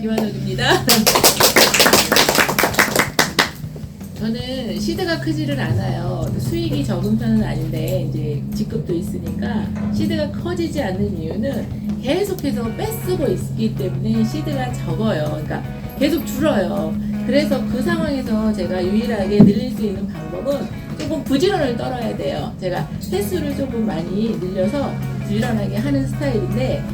김한솔입니다. 저는 시드가 크지를 않아요. 수익이 적은 편은 아닌데 이제 직급도 있으니까 시드가 커지지 않는 이유는 계속해서 빼쓰고 있기 때문에 시드가 적어요. 그러니까 계속 줄어요. 그래서 그 상황에서 제가 유일하게 늘릴 수 있는 방법은 조금 부지런을 떨어야 돼요. 제가 횟수를 조금 많이 늘려서 부지런하게 하는 스타일인데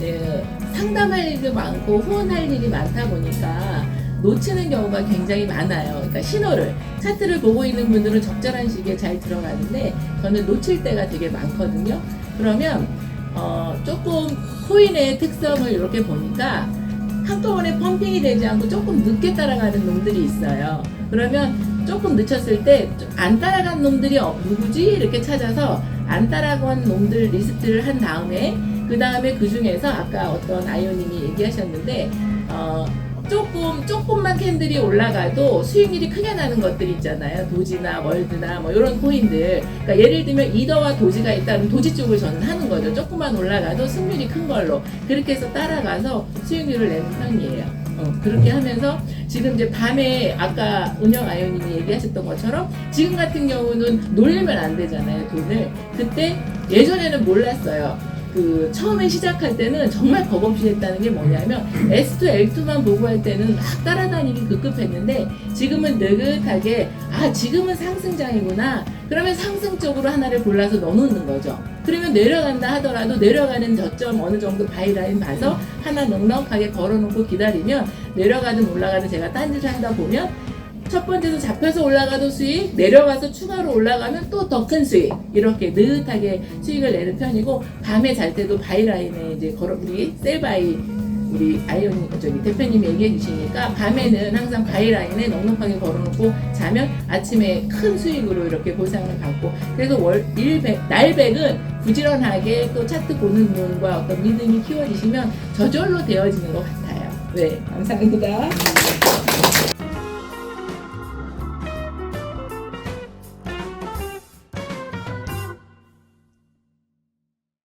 네, 상담할 일도 많고 후원할 일이 많다 보니까 놓치는 경우가 굉장히 많아요. 그러니까 신호를 차트를 보고 있는 분들은 적절한 시기에 잘 들어가는데 저는 놓칠 때가 되게 많거든요. 그러면 어, 조금 코인의 특성을 이렇게 보니까 한꺼번에 펌핑이 되지 않고 조금 늦게 따라가는 놈들이 있어요. 그러면 조금 늦췄을 때 안 따라간 놈들이 어, 누구지 이렇게 찾아서 안 따라간 놈들 리스트를 한 다음에 그 다음에 그 중에서 아까 어떤 아이오님이 얘기하셨는데 어, 조금 조금만 캔들이 올라가도 수익률이 크게 나는 것들 있잖아요. 도지나 월드나 뭐 이런 코인들. 그러니까 예를 들면 이더와 도지가 있다면 도지 쪽을 저는 하는 거죠. 조금만 올라가도 승률이 큰 걸로 그렇게 해서 따라가서 수익률을 내는 편이에요. 어, 그렇게 하면서 지금 이제 밤에 아까 은영 아이오님이 얘기하셨던 것처럼 지금 같은 경우는 놀리면 안 되잖아요 돈을 그때 예전에는 몰랐어요 그 처음에 시작할 때는 정말 겁없이 했다는 게 뭐냐면 S2, L2만 보고 할 때는 막 따라다니기 급급했는데 지금은 느긋하게 아 지금은 상승장이구나. 그러면 상승 쪽으로 하나를 골라서 넣어놓는 거죠. 그러면 내려간다 하더라도 내려가는 저점 어느 정도 바이라인 봐서 하나 넉넉하게 걸어놓고 기다리면 내려가든 올라가든 제가 딴짓을 하다 보면 첫 번째도 잡혀서 올라가도 수익, 내려가서 추가로 올라가면 또 더 큰 수익 이렇게 느긋하게 수익을 내는 편이고 밤에 잘 때도 바이라인에 이제 걸어 우리 셀바이 우리 아이온 저기 대표님이 얘기해 주시니까 밤에는 항상 바이라인에 넉넉하게 걸어놓고 자면 아침에 큰 수익으로 이렇게 보상을 받고 그래서 월 일백 날백은 부지런하게 또 차트 보는 눈과 어떤 믿음이 키워지시면 저절로 되어지는 것 같아요. 네, 감사합니다.